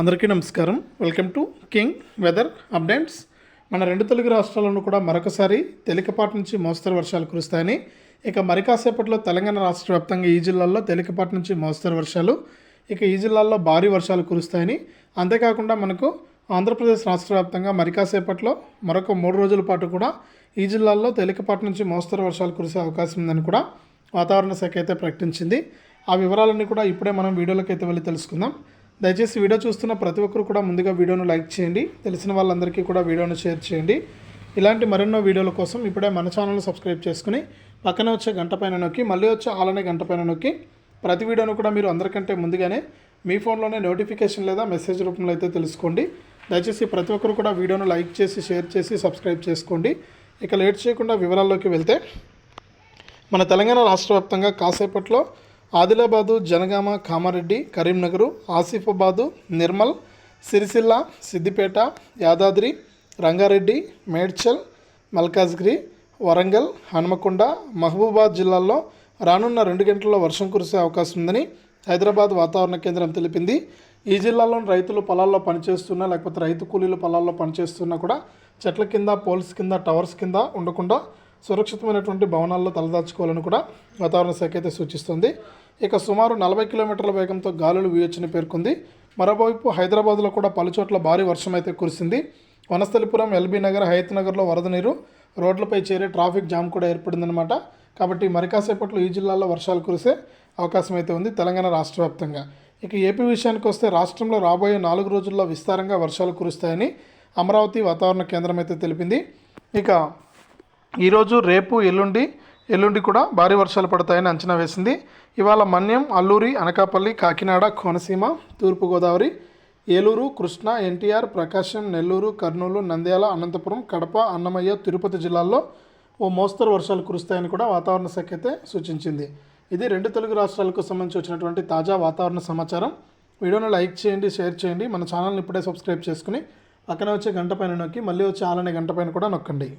అందరికీ నమస్కారం. Welcome to king weather updates. మన రెండు తెలుగు రాష్ట్రాలను కూడా మరొకసారి తేలికపాటి నుంచి మోస్తరు వర్షాలు కురుస్తాయని ఇక మరి కాసేపట్లో తెలంగాణ రాష్ట్ర వ్యాప్తంగా ఈ జిల్లాల్లో తేలికపాటి నుంచి మోస్తరు వర్షాలు ఇక ఈ జిల్లాల్లో భారీ వర్షాలు కురుస్తాయని అంతేకాకుండా మనకు ఆంధ్రప్రదేశ్ రాష్ట్ర వ్యాప్తంగా మరి కాసేపట్లో మరొక మూడు రోజుల పాటు కూడా ఈ జిల్లాల్లో తేలికపాటి నుంచి మోస్తరు వర్షాలు కురిసే అవకాశం ఉందని కూడా వాతావరణ శాఖ అయితే ప్రకటించింది. ఆ వివరాలన్నీ కూడా ఇప్పుడే మనం వీడియోలోకి అయితే వెళ్ళి తెలుసుకుందాం. దయచేసి వీడియో చూస్తున్న ప్రతి ఒక్కరు కూడా ముందుగా వీడియోను లైక్ చేయండి. తెలిసిన వాళ్ళందరికీ కూడా వీడియోను షేర్ చేయండి. ఇలాంటి మరెన్నో వీడియోల కోసం ఇప్పుడే మన ఛానల్ని సబ్స్క్రైబ్ చేసుకుని పక్కన వచ్చే గంట పైన నొక్కి మళ్ళీ వచ్చే ఆలనే గంట పైన నొక్కి ప్రతి వీడియోను కూడా మీరు అందరికంటే ముందుగానే మీ ఫోన్లోనే నోటిఫికేషన్ లేదా మెసేజ్ రూపంలో అయితే తెలుసుకోండి. దయచేసి ప్రతి ఒక్కరు కూడా వీడియోను లైక్ చేసి షేర్ చేసి సబ్స్క్రైబ్ చేసుకోండి. ఇక లేట్ చేయకుండా వివరాల్లోకి వెళ్తే మన తెలంగాణ రాష్ట్ర వ్యాప్తంగా కాసేపట్లో ఆదిలాబాదు జనగామ కామారెడ్డి కరీంనగరు ఆసిఫాబాదు నిర్మల్ సిరిసిల్ల సిద్దిపేట యాదాద్రి రంగారెడ్డి మేడ్చల్ మల్కాజ్గిరి వరంగల్ హనుమకొండ మహబూబాద్ జిల్లాల్లో రానున్న రెండు గంటల్లో వర్షం కురిసే అవకాశం ఉందని హైదరాబాద్ వాతావరణ కేంద్రం తెలిపింది. ఈ జిల్లాలోని రైతులు పొలాల్లో పనిచేస్తున్నా లేకపోతే రైతు కూలీలు పొలాల్లో పనిచేస్తున్నా కూడా చెట్ల కింద పోల్స్ కింద టవర్స్ కింద ఉండకుండా సురక్షితమైనటువంటి భవనాల్లో తలదాచుకోవాలని కూడా వాతావరణ శాఖ అయితే సూచిస్తుంది. ఇక సుమారు నలభై కిలోమీటర్ల వేగంతో గాలులు వీయొచ్చని పేర్కొంది. మరోవైపు హైదరాబాద్లో కూడా పలుచోట్ల భారీ వర్షం అయితే కురిసింది. వనస్థలిపురం ఎల్బీ నగర్ హయత్ నగర్లో వరద నీరు రోడ్లపై చేరే ట్రాఫిక్ జామ్ కూడా ఏర్పడిందనమాట కాబట్టి మరికాసేపట్లో ఈ జిల్లాల్లో వర్షాలు కురిసే అవకాశం అయితే ఉంది తెలంగాణ రాష్ట్ర వ్యాప్తంగా. ఇక ఏపీ విషయానికి వస్తే రాష్ట్రంలో రాబోయే నాలుగు రోజుల్లో విస్తారంగా వర్షాలు కురుస్తాయని అమరావతి వాతావరణ కేంద్రం అయితే తెలిపింది. ఇక ఈరోజు రేపు ఎల్లుండి ఎల్లుండి కూడా భారీ వర్షాలు పడతాయని అంచనా వేసింది. ఇవాళ మన్యం అల్లూరి అనకాపల్లి కాకినాడ కోనసీమ తూర్పుగోదావరి ఏలూరు కృష్ణ ఎన్టీఆర్ ప్రకాశం నెల్లూరు కర్నూలు నంద్యాల అనంతపురం కడప అన్నమయ్య తిరుపతి జిల్లాల్లో ఓ మోస్తరు వర్షాలు కురుస్తాయని కూడా వాతావరణ శాఖ అయితే సూచించింది. ఇది రెండు తెలుగు రాష్ట్రాలకు సంబంధించి వచ్చినటువంటి తాజా వాతావరణ సమాచారం. వీడియోను లైక్ చేయండి షేర్ చేయండి. మన ఛానల్ని ఇప్పుడే సబ్స్క్రైబ్ చేసుకుని పక్కన వచ్చే గంట పైన నొక్కి మళ్ళీ వచ్చే ఆలనే గంట పైన కూడా నొక్కండి.